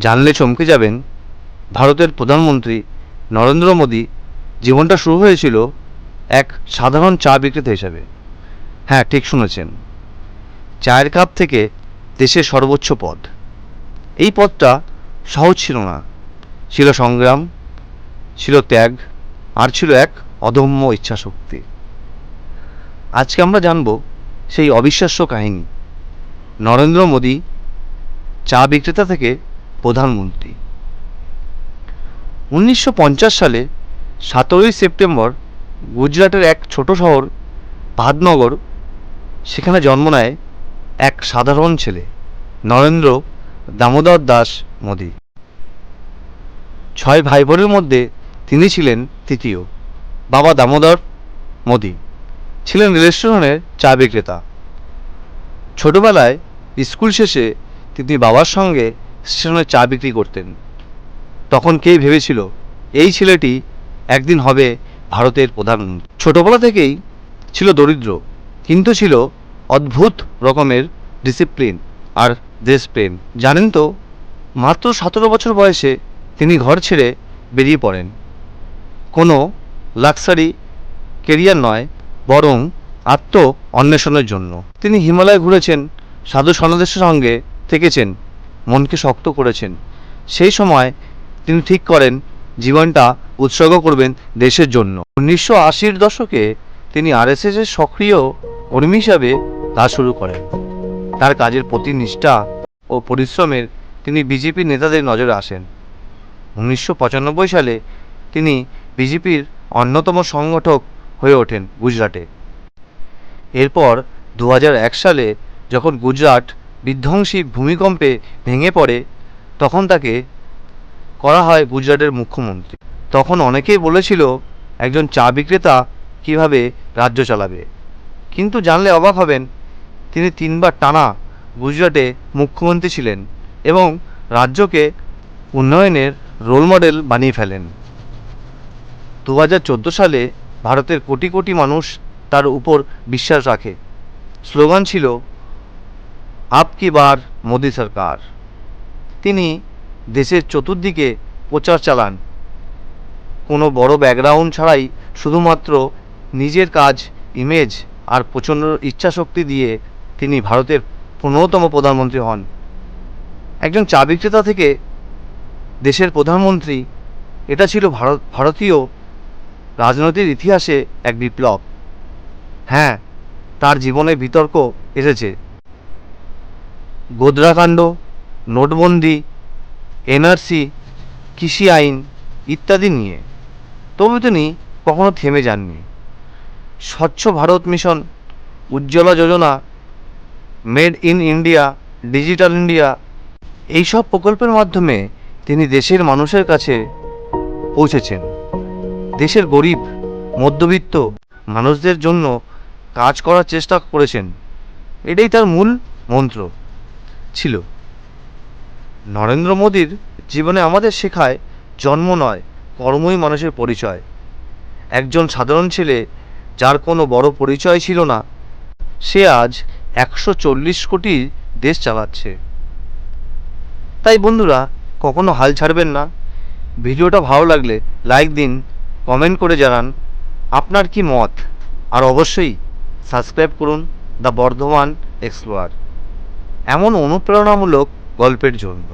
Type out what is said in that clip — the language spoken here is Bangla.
জানলে চমকে যাবেন। ভারতের প্রধানমন্ত্রী নরেন্দ্র মোদী জীবনটা শুরু হয়েছিল এক সাধারণ চা বিক্রেতা হিসাবে। হ্যাঁ ঠিক শুনেছেন। চায়ের কাপ থেকে দেশের সর্বোচ্চ পদ। এই পদটা সহজ ছিল না। ছিল সংগ্রাম, ছিল ত্যাগ, আর ছিল এক অদম্য ইচ্ছাশক্তি। আজকে আমরা জানব সেই অবিশ্বাস্য কাহিনী। নরেন্দ্র মোদী চা বিক্রেতা থেকে প্রধানমন্ত্রী। উনিশশো পঞ্চাশ সালে সতেরোই সেপ্টেম্বর গুজরাটের এক ছোট শহর ভাদনগর সেখানে জন্ম নেয় এক সাধারণ ছেলে, নরেন্দ্র দামোদর দাস মোদী। ছয় ভাই বোনের মধ্যে তিনি ছিলেন তৃতীয়, বাবা দামোদর মোদী। ছিলেন রেস্টুরেন্টের চা বিক্রেতা। ছোটবেলায় স্কুল শেষে তিনি বাবার সঙ্গে স্টেশনে চা বিক্রি করতেন। তখন কে ভেবেছিল, এই ছেলেটি একদিন হবে ভারতের প্রধানমন্ত্রী। ছোটবেলা থেকেই ছিল দরিদ্র, কিন্তু ছিল অদ্ভুত রকমের ডিসিপ্লিন আর দেশপ্রেম। জানেন তো, মাত্র সতেরো বছর বয়সে তিনি ঘর ছেড়ে বেরিয়ে পড়েন। কোনো লাক্সারি কেরিয়ার নয়, বরং আত্ম অন্বেষণের জন্য। তিনি হিমালয় ঘুরেছেন, সাধু সন্ন্যাসীর সঙ্গে থেকেছেন। মনকে শক্ত করেছেন। সেই সময় তিনি ঠিক করেন, জীবনটা উৎসর্গ করবেন দেশের জন্য। উনিশশো আশির দশকে তিনি আরএসএসের সক্রিয় কর্মী হিসাবে কাজ শুরু করেন। তার কাজের প্রতি নিষ্ঠা ও পরিশ্রমের তিনি বিজেপি নেতাদের নজরে আসেন। উনিশশো পঁচানব্বই সালে তিনি বিজেপির অন্যতম সংগঠক হয়ে ওঠেন গুজরাটে। এরপর দু সালে যখন গুজরাট বিধ্বংসী ভূমিকম্পে ভেঙে পড়ে, তখন তাকে করা হয় গুজরাটের মুখ্যমন্ত্রী। তখন অনেকেই বলেছিল, একজন চা বিক্রেতা কীভাবে রাজ্য চালাবে? কিন্তু জানলে অবাক হবেন, তিনি তিনবার টানা গুজরাটে মুখ্যমন্ত্রী ছিলেন এবং রাজ্যকে উন্নয়নের রোল মডেল বানিয়ে ফেলেন। দু হাজার চোদ্দ সালে ভারতের কোটি কোটি মানুষ তার উপর বিশ্বাস রাখে। স্লোগান ছিল আপ কি বার মোদি সরকার। তিনি দেশের চতুর্দিকে প্রচার চালান। কোনো বড় ব্যাকগ্রাউন্ড ছাড়াই শুধুমাত্র নিজের কাজ ইমেজ আর প্রচণ্ড ইচ্ছাশক্তি দিয়ে তিনি ভারতের পনেরোতম প্রধানমন্ত্রী হন। একজন চা বিক্রেতা থেকে দেশের প্রধানমন্ত্রী, এটা ছিল ভারত, ভারতীয় রাজনৈতিক ইতিহাসে এক বিপ্লব। হ্যাঁ তার জীবনে বিতর্ক এসেছে। গোদরাকাণ্ড নোটবন্দি, এনআরসি, কৃষি আইন ইত্যাদি নিয়ে। তবু তিনি কখনো থেমে যাননি। স্বচ্ছ Bharat mission, Ujjwala Yojana, made in India, digital India এইসব প্রকল্পের মাধ্যমে তিনি দেশের মানুষের কাছে পৌঁছেছেন। দেশের গরিব, মধ্যবিত্ত মানুষদের জন্য কাজ করার চেষ্টা করেছেন। এটাই তার মূল মন্ত্র। ছিল। নরেন্দ্র মোদীর জীবনে আমাদের শেখায় জন্ম নয়, কর্মই মানুষের পরিচয়। একজন সাধারণ ছেলে যার কোনো বড় পরিচয় ছিল না, সে আজ একশো চল্লিশ কোটি দেশ চালাচ্ছে। তাই বন্ধুরা, কখনো হাল ছাড়বেন না। ভিডিওটা ভালো লাগলে লাইক দিন, কমেন্ট করে জানান আপনার কি মত। আর অবশ্যই সাবস্ক্রাইব করুন দ্য বর্ধমান এক্সপ্লোয়ার। এমন অনুপ্রেরণামূলক গল্পের জন্য।